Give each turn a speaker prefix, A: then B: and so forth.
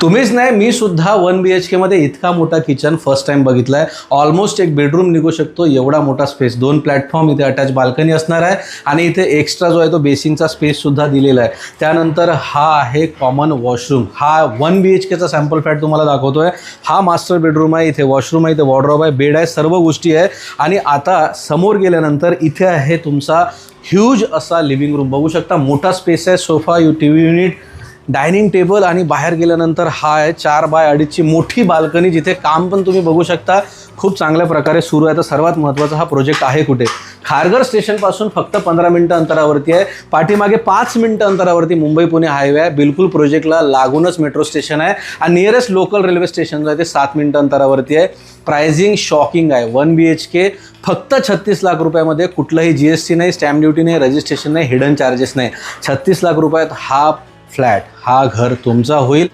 A: तुम्हीच नाही मी सुद्धा वन बी एच केमध्ये इतका मोठा किचन फर्स्ट टाइम बघितला आहे ऑलमोस्ट एक बेडरूम निघू शकतो एवढा मोठा स्पेस दोन प्लॅटफॉर्म इथे अटॅच बाल्कनी असणार आहे आणि इथे एक्स्ट्रा जो आहे तो बेसिनचा स्पेससुद्धा दिलेला आहे. त्यानंतर हा आहे कॉमन वॉशरूम हा वन बी एच केचा सॅम्पल फ्लॅट तुम्हाला दाखवतो आहे हा मास्टर बेडरूम आहे इथे वॉशरूम आहे इथे वॉर्ड्रॉप आहे बेड आहे सर्व गोष्टी आहे. आणि आता समोर गेल्यानंतर इथे आहे तुमचा ह्यूज असा लिव्हिंग रूम बघू शकता मोठा स्पेस आहे sofa U T V unit dining table आणि बाहेर गेल्यानंतर हा आहे चार बाय अडीचची मोठी बाल्कनी जिथे काम पण तुम्ही बघू शकता. खूप चांगल्या प्रकारे सुरू आहे. तर सर्वात महत्त्वाचा हा प्रोजेक्ट आहे कुठे? खारघर स्टेशनपासून फक्त पंधरा मिनटं अंतरावरती आहे. पाठीमागे पाच मिनटं अंतरावरती मुंबई पुणे हायवे आहे. बिलकुल प्रोजेक्टला लागूनच मेट्रो स्टेशन आहे. आणि नियरेस्ट लोकल रेल्वे स्टेशन जो आहे ते सात मिनटं अंतरावरती आहे. प्रायझिंग शॉकिंग आहे. वन बी एच के फक्त छत्तीस लाख रुपयामध्ये कुठलंही जी एस टी नाही स्टॅम्प ड्युटी नाही रजिस्ट्रेशन नाही हिडन चार्जेस नाही. छत्तीस लाख रुपयात हा फ्लॅट हा घर तुमचा होईल.